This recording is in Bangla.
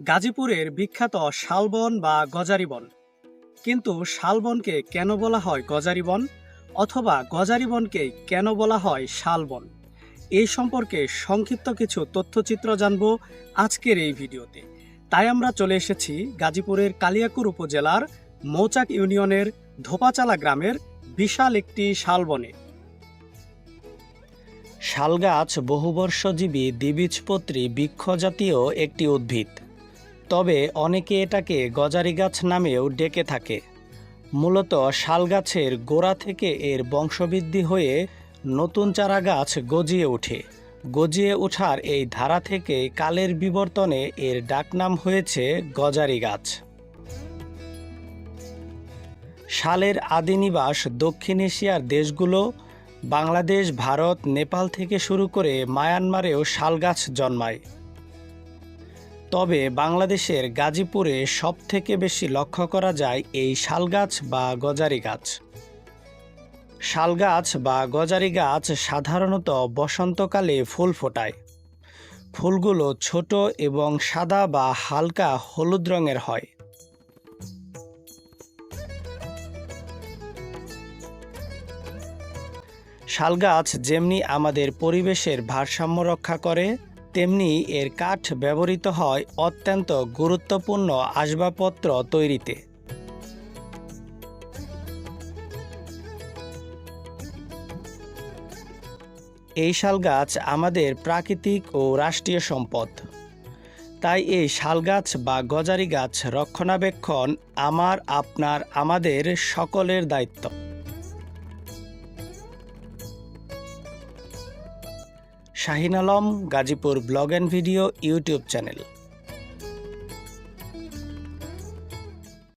গাজীপুরের বিখ্যাত শালবন বা গজারিবন। কিন্তু শালবনকে কেন বলা হয় গজারিবন অথবা গজারিবনকে কেন বলা হয় শালবন? এই সম্পর্কে সংক্ষিপ্ত কিছু তথ্যচিত্র জানব আজকের এই ভিডিওতে। তাই আমরা চলে এসেছি গাজীপুরের কালিয়াকুর উপজেলার মৌচাক ইউনিয়নের ধোপাচালা গ্রামের বিশাল একটি শালবনে। শালগাছ বহুবর্ষজীবী দ্বিবীজপত্রী বৃক্ষজাতীয় একটি উদ্ভিদ। তবে অনেকে এটাকে গজারি গাছ নামেও ডেকে থাকে। মূলত শাল গাছের গোড়া থেকে এর বংশবৃদ্ধি হয়ে নতুন চারা গাছ গজিয়ে ওঠে। গজিয়ে ওঠার এই ধারা থেকে কালের বিবর্তনে এর ডাকনাম হয়েছে গজারি গাছ। শালের আদি নিবাস দক্ষিণ এশিয়ার দেশগুলো, বাংলাদেশ, ভারত, নেপাল থেকে শুরু করে মায়ানমারেও শাল গাছ জন্মায়। তবে বাংলাদেশের গাজীপুরে সব থেকে বেশি লক্ষ্য করা যায় এই শাল গাছ বা গজারি গাছ। শালগাছ বা গজারি গাছ সাধারণত বসন্তকালে ফুল ফোটায়। ফুলগুলো ছোট এবং সাদা বা হালকা হলুদ রঙের হয়। শালগাছ যেমনি আমাদের পরিবেশের ভারসাম্য রক্ষা করে তেমনি এর কাঠ ব্যবহৃত হয় অত্যন্ত গুরুত্বপূর্ণ আসবাবপত্র তৈরিতে। এই শাল গাছ আমাদের প্রাকৃতিক ও রাষ্ট্রীয় সম্পদ। তাই এই শাল গাছ বা গজারি গাছ রক্ষণাবেক্ষণ আমার, আপনার, আমাদের সকলের দায়িত্ব। Shahin Alam Gazipur blog and video YouTube channel.